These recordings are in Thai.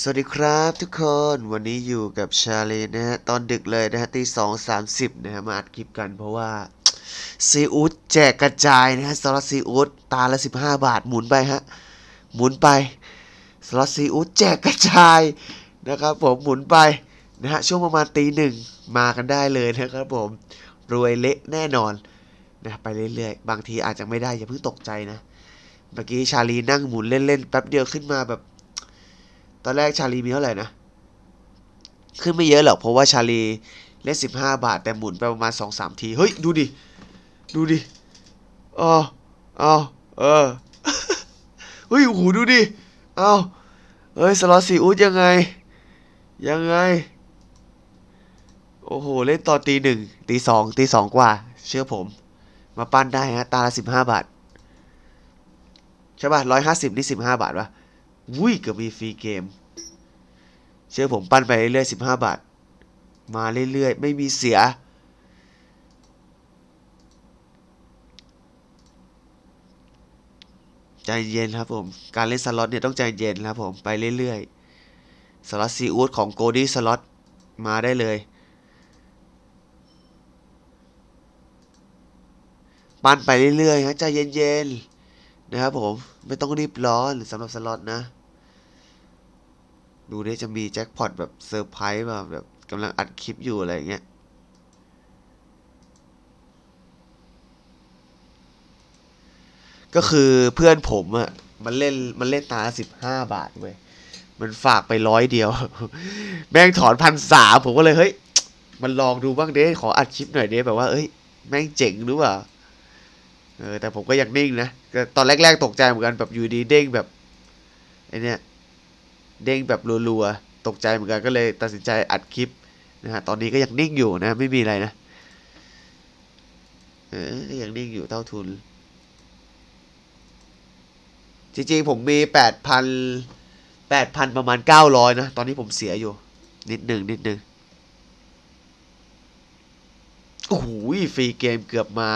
สวัสดีครับทุกคนวันนี้อยู่กับชาลีนะฮะ ตอนดึกเลยนะฮะตีสองสามสิบนะฮะ มาอัดคลิปกันเพราะว่า ซีอูดแจกกระจายนะฮะสล็อตซีอูดตาละสิบห้าบาทหมุนไปฮะ หมุนไปสล็อตซีอูดแจกกระจายนะครับผมหมุนไปนะฮะ ช่วงประมาณตีหนึ่งมากันได้เลยนะครับผม รวยเละแน่นอนนะไปเรื่อยๆ บางทีอาจจะไม่ได้อย่าเพิ่งตกใจนะ เมื่อกี้ชาลีนั่งหมุนเล่นๆแป๊บเดียวขึ้นมาแบบ ตอนแรกชาลีมีเท่าไหร่นะ ขึ้นไม่เยอะหรอกเพราะว่าชาลีเล่นสิบห้าบาท แต่หมุนไปประมาณสองสามที เฮ้ย ดูดิ ดูดิอ๋อเอาเออ เฮ้ยโอ้โหดูดิ เอาเฮ้ย สล็อตซีอูดยังไง ยังไง โอ้โห เล่นตอนตีหนึ่งตีสองตีสองกว่า เชื่อผม มาปั้นได้ฮะ ตาละสิบห้าบาท ใช่ป่ะร้อยห้าสิบนี่สิบห้าบาทป่ะวุ้ยเกับมีฟรีเกม เชื่อผมปั้นไปเรื่อยๆสิบห้าบาท มาเรื่อยๆ ไม่มีเสีย ใจเย็นครับผม การเล่นสล็อตเนี่ยต้องใจเย็นครับผมไปเรื่อยๆ สล็อตซีอูดของโกดี้สล็อตมาได้เลย ปั้นไปเรื่อยๆฮะใจเย็นๆ นะครับผม ไม่ต้องรีบร้อนสำหรับสล็อตนะ ดูดิจะมีแจ็คพอตแบบเซอร์ไพรส์แบบแบบกำลังอัดคลิปอยู่อะไรอย่างเงี้ยก็คือเพื่อนผมอะมันเล่นมันเล่นตาสิบห้าบาทเว้ยมันฝากไปร้อยเดียว แม่งถอนพันสาผมก็เลยเฮ้ย มันลองดูบ้างเด้ขออัดคลิปหน่อยเด้แบบว่าเอ้ย แม่งเจ๋งหรือเปล่าเออแต่ผมก็ยังนิ่งนะตอนแรกๆตกใจเหมือนกันแบบอยู่ดีเด้งแบบไอเนี้ย เด้งแบบรัวๆ ตกใจเหมือนกันก็เลยตัดสินใจอัดคลิปนะฮะ ตอนนี้ก็ยังนิ่งอยู่นะ ไม่มีอะไรนะ เออยังนิ่งอยู่เท่าทุน จริงๆ ผมมีแปดพันแปดพันประมาณเก้าร้อยนะ ตอนนี้ผมเสียอยู่ นิดหนึ่งนิดหนึ่งโอ้โหฟรีเกมเกือบมา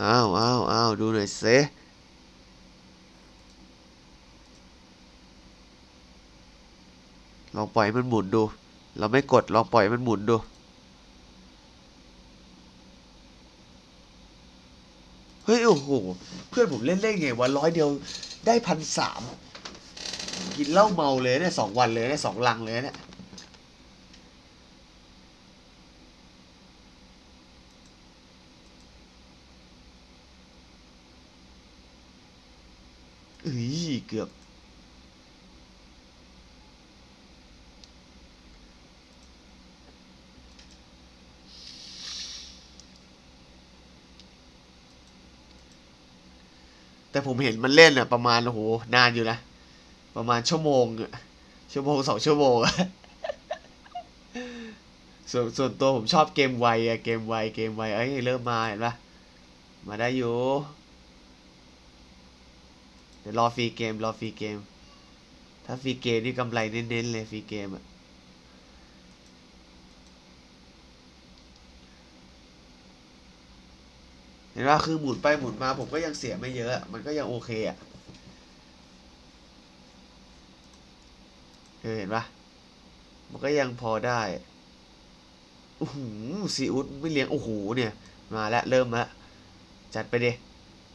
อ้าวอ้าวอ้าวดูหน่อยเซ ลองปล่อยมันหมุนดู เราไม่กดลองปล่อยมันหมุนดู เฮ้ยโอ้โห เพื่อนผมเล่นเล่นไงวันร้อยเดียวได้พันสามกินเหล้าเมาเลยเนี่ยสองวันเลยเนี่ยสองลังเลยเนี่ยเอ้ยเกือบ แต่ผมเห็นมันเล่นอะประมาณโอ้โหนานอยู่นะ ประมาณชั่วโมงอะชั่วโมงสองชั่วโมงส่วนส่วนตัวผมชอบเกมไวอะเกมไวเกมไวเอ้ยเริ่มมาเห็นปะมาได้อยู่ เดี๋ยวรอฟรีเกมรอฟรีเกม ถ้าฟรีเกมนี่กำไรเน้นๆเลยฟรีเกมอะ ห็นว่าคือหมุนไปหมุนมาผมก็ยังเสียไม่เยอะ มันก็ยังโอเคอะเออเห็นปะมันก็ยังพอได้โอ้โหซีอุดไม่เลี้ยง โอ้โห เนี่ย มาแล้ว เริ่มแล้ว จัดไปเด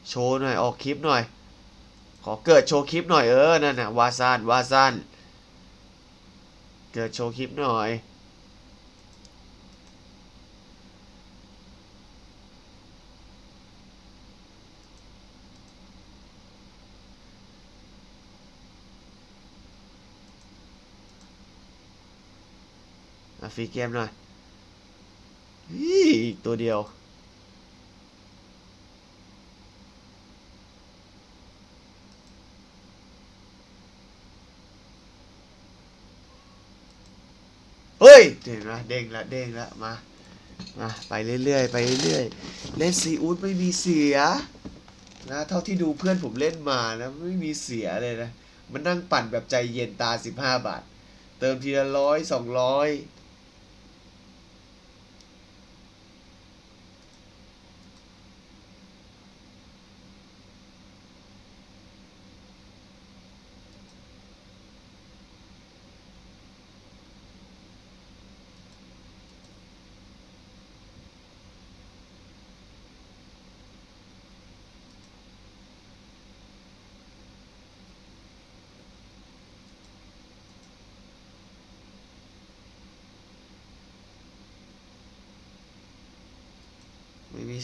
โชว์หน่อย ออกคลิปหน่อย ขอเกิดโชว์คลิปหน่อย เออ นั่นน่ะวาซานวาซานเกิดโชว์คลิปหน่อย อะฟรีเกมหน่อยอีกตัวเดียว เฮ้ย เห็นไหมเด้งละเด้งละมา มาไปเรื่อยๆไปเรื่อยๆ เล่นซีอูดไม่มีเสียนะเท่าที่ดูเพื่อนผมเล่นมานะไม่มีเสียเลยนะ มันนั่งปั่นแบบใจเย็นตาสิบห้าบาท เติมทีละร้อยสองร้อย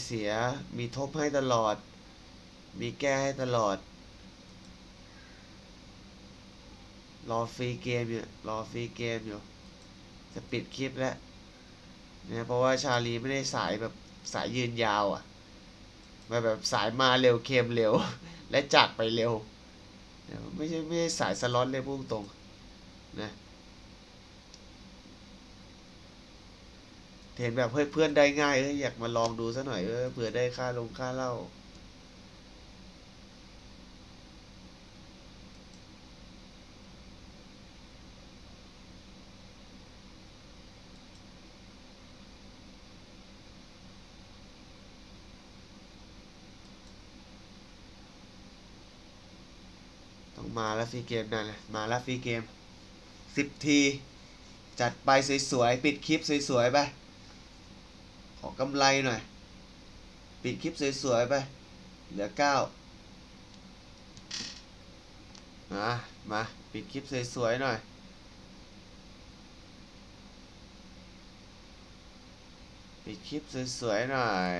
เสีย มีทบให้ตลอด มีแก้ให้ตลอด รอฟรีเกมอยู่ รอฟรีเกมอยู่ จะปิดคลิปแล้วเนี่ยเพราะว่าชาลีไม่ได้สายแบบสายยืนยาวอะมาแบบสายมาเร็วเค็มเร็ว และจากไปเร็วเนี่ยไม่ใช่ไม่ใช่สายสล็อตเลยพุ่งตรงนะ เห็นแบบเฮ้ยเพื่อนได้ง่ายเอ้ยอยากมาลองดูซะหน่อยเออเผื่อได้ค่าลงค่าเล้าต้องมาแล้วฟรีเกมนั่นแหละมาแล้วฟรีเกมสิบที จัดไปสวยๆ ปิดคลิปสวยๆ ไป ขอกำไรหน่อย ปิดคลิปสวยๆไป เหลือเก้ามามาปิดคลิปสวยๆหน่อยปิดคลิปสวยๆหน่อย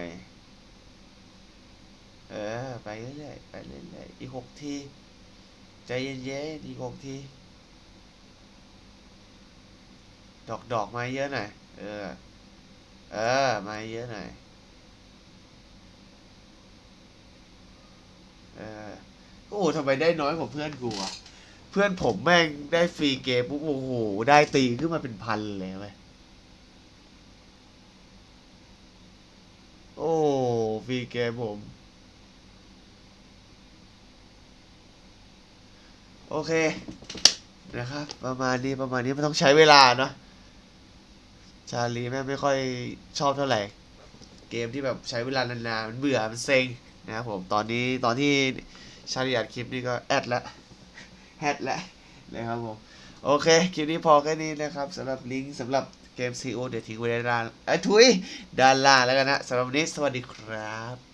เออ ไปเรื่อยๆไปเรื่อยๆอีกหกที ใจเย็นๆอีกหกที ดอกดอกๆมาเยอะหน่อย เออ เออ มาเยอะหน่อย เออ โอ้ทำไมได้น้อยกว่าเพื่อนกูอะเพื่อนผมแม่งได้ฟรีเกมปุ๊บโอ้โห ได้ตีขึ้นมาเป็นพันเลยเว้ย โอ้ฟรีเกมผม โอเคนะครับ ประมาณนี้ประมาณนี้มันต้องใช้เวลาเนาะ ชาลีแม่ไม่ค่อยชอบเท่าไหร่ เกมที่แบบใช้เวลานานๆมันเบื่อมันเซ็งนะครับผมตอนนี้ตอนที่ชาลีอัดคลิปนี่ก็แอดละแฮดละนะครับผมโอเค คลิปนี้พอแค่นี้นะครับสำหรับลิงก์สำหรับเกม CO เดี๋ยวทิ้งไว้ด้านล่างไอ้ทุยด้านล่างแล้วกันนะสำหรับวันนี้สวัสดีครับ